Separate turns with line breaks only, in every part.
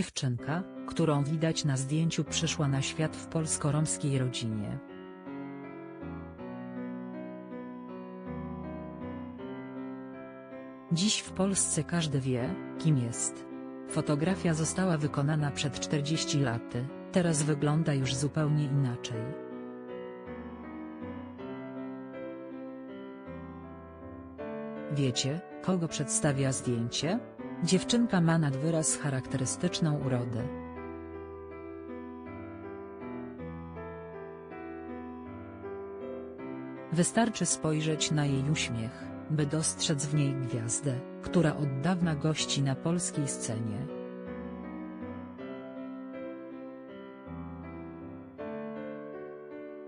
Dziewczynka, którą widać na zdjęciu przyszła na świat w polsko-romskiej rodzinie. Dziś w Polsce każdy wie, kim jest. Fotografia została wykonana przed 40 laty, teraz wygląda już zupełnie inaczej. Wiecie, kogo przedstawia zdjęcie? Dziewczynka ma nad wyraz charakterystyczną urodę. Wystarczy spojrzeć na jej uśmiech, by dostrzec w niej gwiazdę, która od dawna gości na polskiej scenie.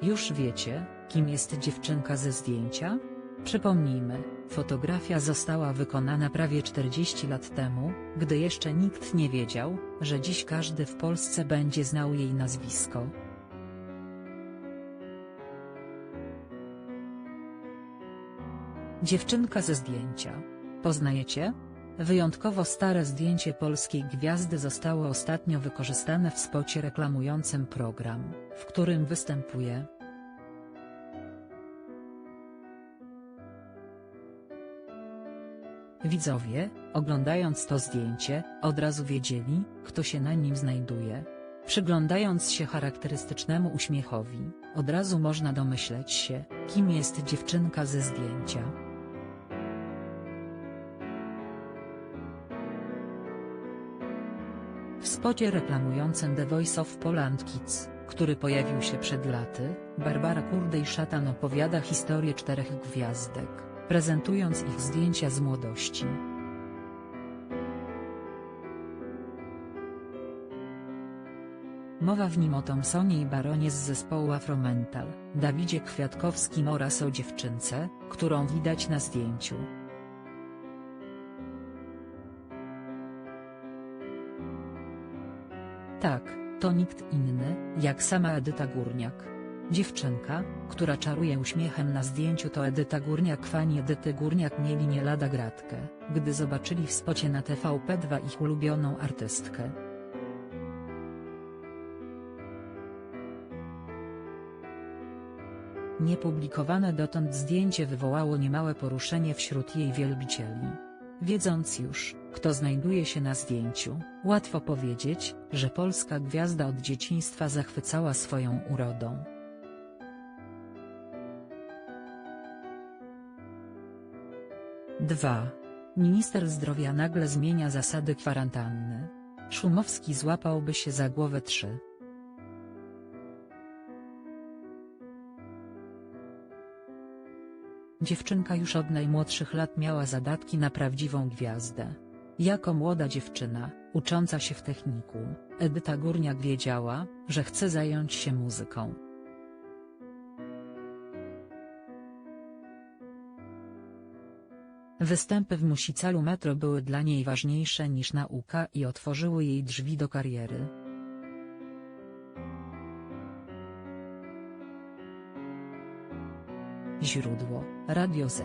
Już wiecie, kim jest dziewczynka ze zdjęcia? Przypomnijmy, fotografia została wykonana prawie 40 lat temu, gdy jeszcze nikt nie wiedział, że dziś każdy w Polsce będzie znał jej nazwisko. Dziewczynka ze zdjęcia. Poznajecie? Wyjątkowo stare zdjęcie polskiej gwiazdy zostało ostatnio wykorzystane w spocie reklamującym program, w którym występuje. Widzowie, oglądając to zdjęcie, od razu wiedzieli, kto się na nim znajduje. Przyglądając się charakterystycznemu uśmiechowi, od razu można domyśleć się, kim jest dziewczynka ze zdjęcia. W spocie reklamującym The Voice of Poland Kids, który pojawił się przed laty, Barbara Kurdej-Szatan opowiada historię czterech gwiazdek, prezentując ich zdjęcia z młodości. Mowa w nim o Thompsonie i Baronie z zespołu Afromental, Dawidzie Kwiatkowskim oraz o dziewczynce, którą widać na zdjęciu. Tak, to nikt inny, jak sama Edyta Górniak. Dziewczynka, która czaruje uśmiechem na zdjęciu to Edyta Górniak Fani Edyty Górniak mieli nie lada gratkę, gdy zobaczyli w spocie na TVP2 ich ulubioną artystkę. Niepublikowane dotąd zdjęcie wywołało niemałe poruszenie wśród jej wielbicieli. Wiedząc już, kto znajduje się na zdjęciu, łatwo powiedzieć, że polska gwiazda od dzieciństwa zachwycała swoją urodą. Dwa. Minister zdrowia nagle zmienia zasady kwarantanny. Szumowski złapałby się za głowę 3. Dziewczynka już od najmłodszych lat miała zadatki na prawdziwą gwiazdę. Jako młoda dziewczyna, ucząca się w technikum, Edyta Górniak wiedziała, że chce zająć się muzyką. Występy w musicalu Metro były dla niej ważniejsze niż nauka i otworzyły jej drzwi do kariery. Źródło: Radio Z